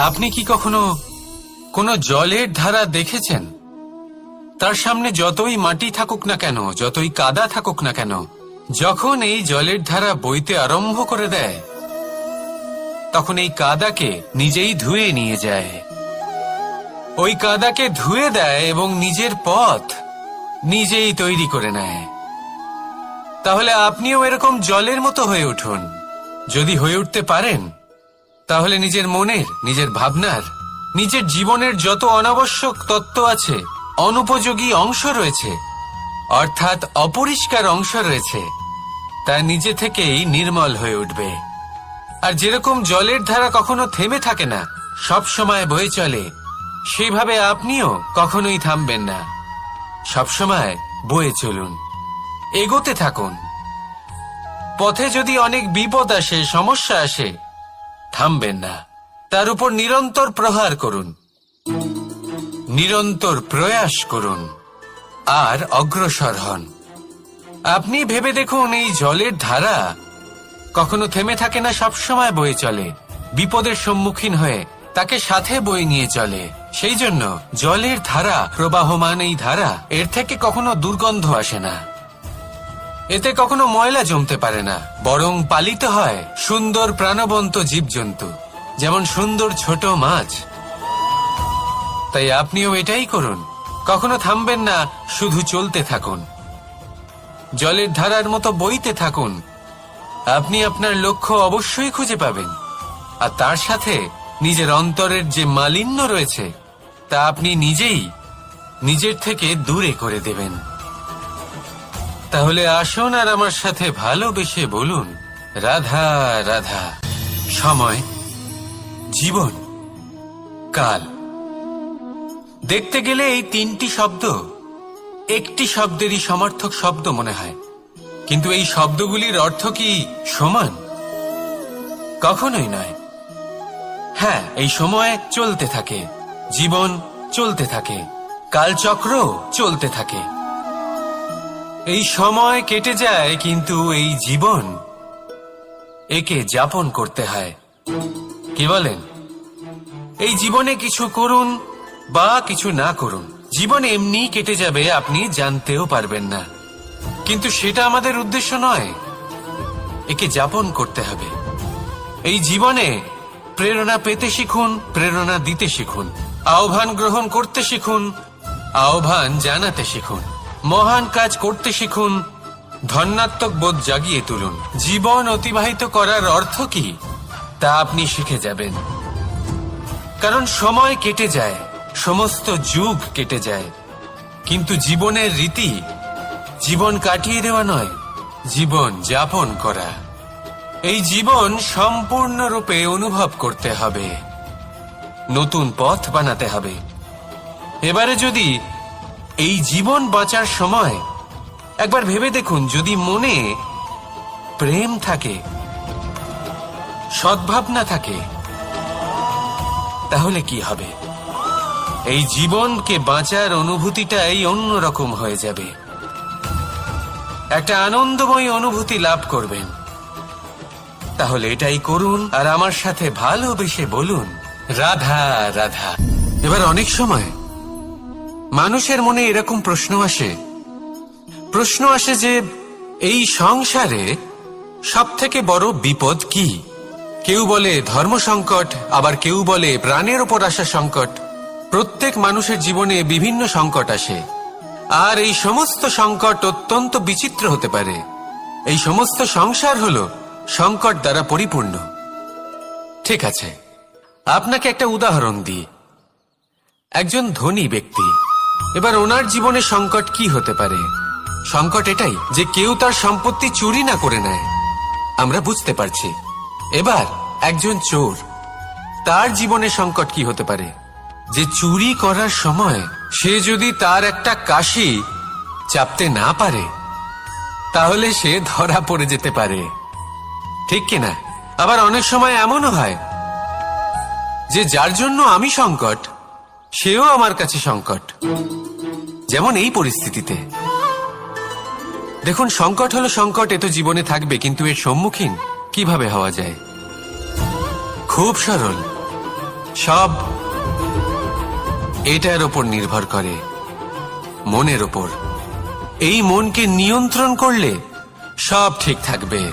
আপনি কি কখনো কোনো জলের ধারা দেখেছেন? তার সামনে যতই মাটি থাকুক না কেন, যতই কাদা থাকুক না কেন, যখন এই জলের ধারা বইতে আরম্ভ করে দেয়, তখন এই কাদাকে নিজেই ধুয়ে নিয়ে যায়। ওই কাদাকে ধুয়ে দেয় এবং নিজের পথ নিজেই তৈরি করে নেয়। তাহলে আপনিও এরকম জলের মতো হয়ে উঠুন। যদি হয়ে উঠতে পারেন তাহলে নিজের মনের, নিজের ভাবনার, নিজের জীবনের যত অনাবশ্যক তত্ত্ব আছে, অনুপযোগী অংশ রয়েছে, অর্থাৎ অপরিষ্কার অংশ রয়েছে, তা নিজে থেকেই নির্মল হয়ে উঠবে। আর যেরকম জলের ধারা কখনো থেমে থাকে না, সব সময় বয়ে চলে, সেইভাবে আপনিও কখনোই থামবেন না। সবসময় বয়ে চলুন, এগোতে থাকুন। পথে যদি অনেক বিপদ আসে, সমস্যা আসে থামবেন না। তার উপর নিরন্তর প্রহার করুন। নিরন্তর প্রয়াস করুন। আর অগ্রসর হন। আপনি ভেবে দেখুন, এই জলের ধারা কখনো থেমে থাকে না, সবসময় বয়ে চলে। বিপদের সম্মুখীন হয়ে তাকে সাথে বয়ে নিয়ে চলে। সেই জন্য জলের ধারা, প্রবাহমান এই ধারা, এর থেকে কখনো দুর্গন্ধ আসে না। এতে কখনো ময়লা জমতে পারে না, বরং পালিত হয় সুন্দর প্রাণবন্ত জীবজন্তু, যেমন সুন্দর ছোট মাছ। তাই আপনিও এটাই করুন, কখনো থামবেন না, শুধু চলতে থাকুন। জলের ধারার মতো বইতে থাকুন, আপনি আপনার লক্ষ্য অবশ্যই খুঁজে পাবেন। আর তার সাথে নিজের অন্তরের যে মালিন্য রয়েছে, তা আপনি নিজেই, নিজের থেকে দূরে করে দেবেন। তাহলে আসুন আর আমার সাথে ভালোবেসে বলুন। রাধা রাধা। সময়, জীবন, কাল। দেখতে গেলে এই তিনটি শব্দ একটি শব্দেরই সমর্থক শব্দ মনে হয়। কিন্তু এই শব্দগুলির অর্থ কি সমান? কখনোই নয়। হ্যাঁ এই সময় চলতে থাকে। জীবন চলতে থাকে। কালচক্র চলতে থাকে। এই সময় কেটে যায়, কিন্তু এই জীবন একে যাপন করতে হয়। কি বলেন? এই জীবনে কিছু করুন বা কিছু না করুন, জীবন এমনি কেটে যাবে, আপনি জানতেও পারবেন না। কিন্তু সেটা আমাদের উদ্দেশ্য নয়, একে যাপন করতে হবে। এই জীবনে প্রেরণা পেতে শিখুন, প্রেরণা দিতে শিখুন, আহ্বান গ্রহণ করতে শিখুন, আহ্বান জানাতে শিখুন। মহান কাজ করতে শিখুন ধন্যাত্মক বোধ জাগিয়ে তুলুন। জীবন অতিবাহিত করার অর্থ কি? তা আপনি শিখে যাবেন। কারণ সময় কেটে যায়, সমস্ত যুগ কেটে যায়। কিন্তু জীবনের রীতি, জীবন কাটিয়ে দেওয়া নয়, জীবন যাপন করা। এই জীবন সম্পূর্ণরূপে অনুভব করতে হবে। নতুন পথ বানাতে হবে। এবারে যদি এই জীবন বাঁচার সময় একবার ভেবে দেখুন, যদি মনে প্রেম থাকে, সদ্ভাবনা থাকে, তাহলে কি হবে? এই জীবনকে বাঁচার অনুভূতিটাই অন্যরকম হয়ে যাবে। একটা আনন্দময় অনুভূতি লাভ করবেন। তাহলে এটাই করুন আর আমার সাথে ভালোবেসে বলুন, রাধা রাধা। এবার অনেক সময় মানুষের মনে এরকম প্রশ্ন আসে। প্রশ্ন আসে যে, এই সংসারে সব থেকে বড় বিপদ কি? কেউ বলে ধর্ম সংকট, আবার কেউ বলে প্রাণের ওপর আসা সংকট। প্রত্যেক মানুষের জীবনে বিভিন্ন সংকট আসে। আর এই সমস্ত সংকট অত্যন্ত বিচিত্র হতে পারে। এই সমস্ত সংসার হল সংকট দ্বারা পরিপূর্ণ। ঠিক আছে। আপনাকে একটা উদাহরণ দিই। একজন ধনী ব্যক্তি এবার ওনার জীবনে সংকট কি হতে পারে? সংকট এটাই যে কেউ তার সম্পত্তি চুরি না করে নেয়। আমরা বুঝতে পারছি। এবার একজন চোর, তার জীবনে সংকট কি হতে পারে? যে চুরি করার সময় সে যদি তার একটা কাশি চাপতে না পারে, তাহলে সে ধরা পড়ে যেতে পারে। ঠিক কিনা? আবার অনেক সময় এমনও হয় যে যার জন্য আমি সংকট সেও আমার কাছে সংকট। যেমন এই পরিস্থিতিতে। দেখুন, সংকট হলো সংকট, এ তো জীবনে থাকবে, কিন্তু এর সম্মুখীন কীভাবে হওয়া যায়? খুব সরল। সব এটার ওপর নির্ভর করে, মনের ওপর। এই মনকে নিয়ন্ত্রণ করলে সব ঠিক থাকবে।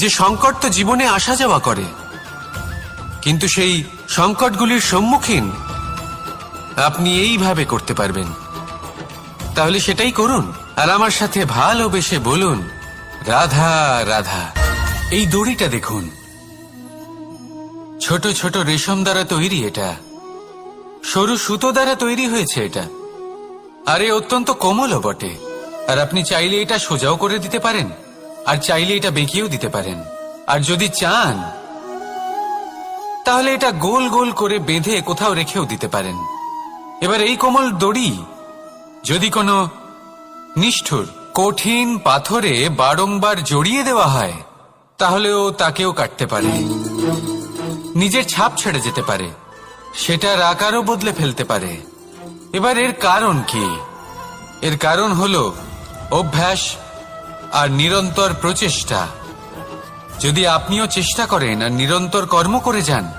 যে সংকট তো জীবনে আসা যাওয়া করে, কিন্তু সেই সংকটগুলির সম্মুখীন আপনি এইভাবে করতে পারবেন। তাহলে সেটাই করুন। আর আমার সাথে ভালোবেসে বলুন, রাধা রাধা, এই দড়িটা দেখুন। ছোট ছোট রেশম দ্বারা তৈরি এটা। সরু সুতো দ্বারা তৈরি হয়েছে এটা। আরে, অত্যন্ত কোমলও বটে। আর আপনি চাইলে এটা সোজাও করে দিতে পারেন। আর চাইলে এটা বেঁকিয়েও দিতে পারেন। আর যদি চান, তাহলে এটা গোল গোল করে বেঁধে কোথাও রেখেও দিতে পারেন। এবার এই কোমল দড়ি, যদি কোনো নিষ্ঠুর, কঠিন পাথরে বারংবার জড়িয়ে দেওয়া হয়, তাহলেও তাকেও কাটতে পারে। নিজের ছাপ ছেড়ে যেতে পারে। সেটার আকারও বদলে ফেলতে পারে। এবার এর কারণ কি? এর কারণ হলো অভ্যাস আর নিরন্তর প্রচেষ্টা। যদি আপনিও চেষ্টা করেন আর নিরন্তর কর্ম করে যান,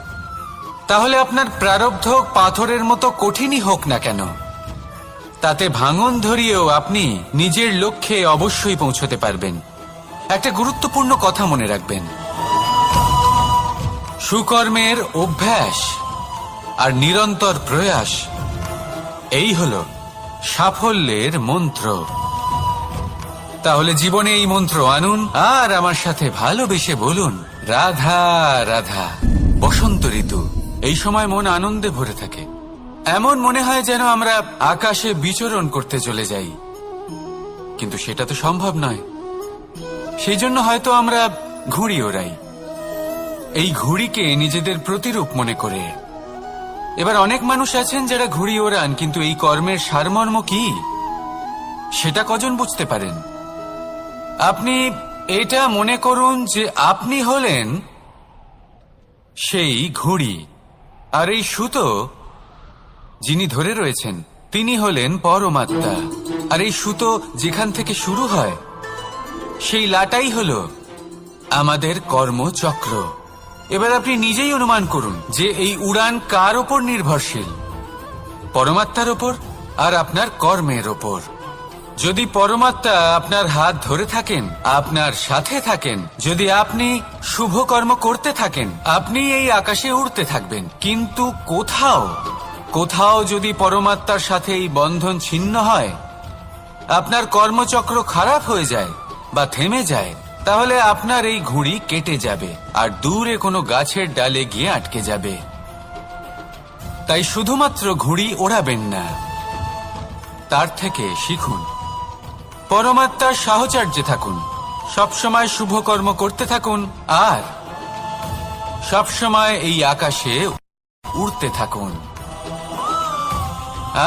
তাহলে আপনার প্রারব্ধ পাথরের মতো কঠিনই হোক না কেন। তাতে ভাঙন ধরিয়েও আপনি নিজের লক্ষ্যে অবশ্যই পৌঁছতে পারবেন। একটা গুরুত্বপূর্ণ কথা মনে রাখবেন। সুকর্মের অভ্যাস আর নিরন্তর প্রয়াস, এই হল সাফল্যের মন্ত্র। তাহলে জীবনে এই মন্ত্র আনুন, আর আমার সাথে ভালোবেসে বলুন, রাধা রাধা, বসন্ত ঋতু। এই সময় মন আনন্দে ভরে থাকে। এমন মনে হয় যেন আমরা আকাশে বিচরণ করতে চলে যাই। কিন্তু সেটা তো সম্ভব নয়। সেই জন্য হয়তো আমরা ঘুড়ি ওড়াই। এই ঘুড়িকে নিজেদের প্রতিরূপ মনে করে। এবার অনেক মানুষ আছেন যারা ঘুড়ি ওড়ান, কিন্তু এই কর্মের সারমর্ম কি? সেটা কজন বুঝতে পারেন? আপনি এটা মনে করুন যে আপনি হলেন সেই ঘুড়ি, আর এই সুতো যিনি ধরে রয়েছেন, তিনি হলেন পরমাত্মা। আর এই সুতো যেখান থেকে শুরু হয়, সেই লাটাই হল আমাদের কর্মচক্র। এবার আপনি নিজেই অনুমান করুন যে এই উড়ান কার ওপর নির্ভরশীল? পরমাত্মার ওপর আর আপনার কর্মের ওপর? যদি পরমাত্মা আপনার হাত ধরে থাকেন, আপনার সাথে থাকেন, যদি আপনি শুভ কর্ম করতে থাকেন, আপনি এই আকাশে উড়তে থাকবেন। কিন্তু কোথাও কোথাও যদি পরমাত্মার সাথে এই বন্ধন ছিন্ন হয়, আপনার কর্মচক্র খারাপ হয়ে যায় বা থেমে যায়, তাহলে আপনার এই ঘুড়ি কেটে যাবে আর দূরে কোনো গাছের ডালে গিয়ে আটকে যাবে। তাই শুধুমাত্র ঘুড়ি ওড়াবেন না, তার থেকে শিখুন। পরমাত্মার সাহচর্যে থাকুন। সবসময় শুভ কর্ম করতে থাকুন আর সবসময় এই আকাশে উড়তে থাকুন।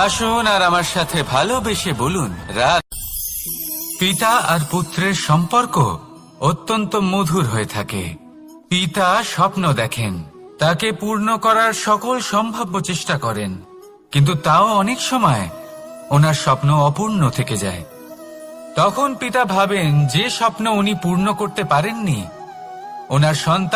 আসুন আর আমার সাথে ভালোবেসে বলুন রাত পিতা আর পুত্রের সম্পর্ক অত্যন্ত মধুর হয়ে থাকে। পিতা স্বপ্ন দেখেন, তাকে পূর্ণ করার সকল সম্ভাব্য চেষ্টা করেন। কিন্তু তাও অনেক সময় ওনার স্বপ্ন অপূর্ণ থেকে যায়। তখন পিতা ভাবেন যে স্বপ্ন উনি পূর্ণ করতে পারেননি ওনার সন্তান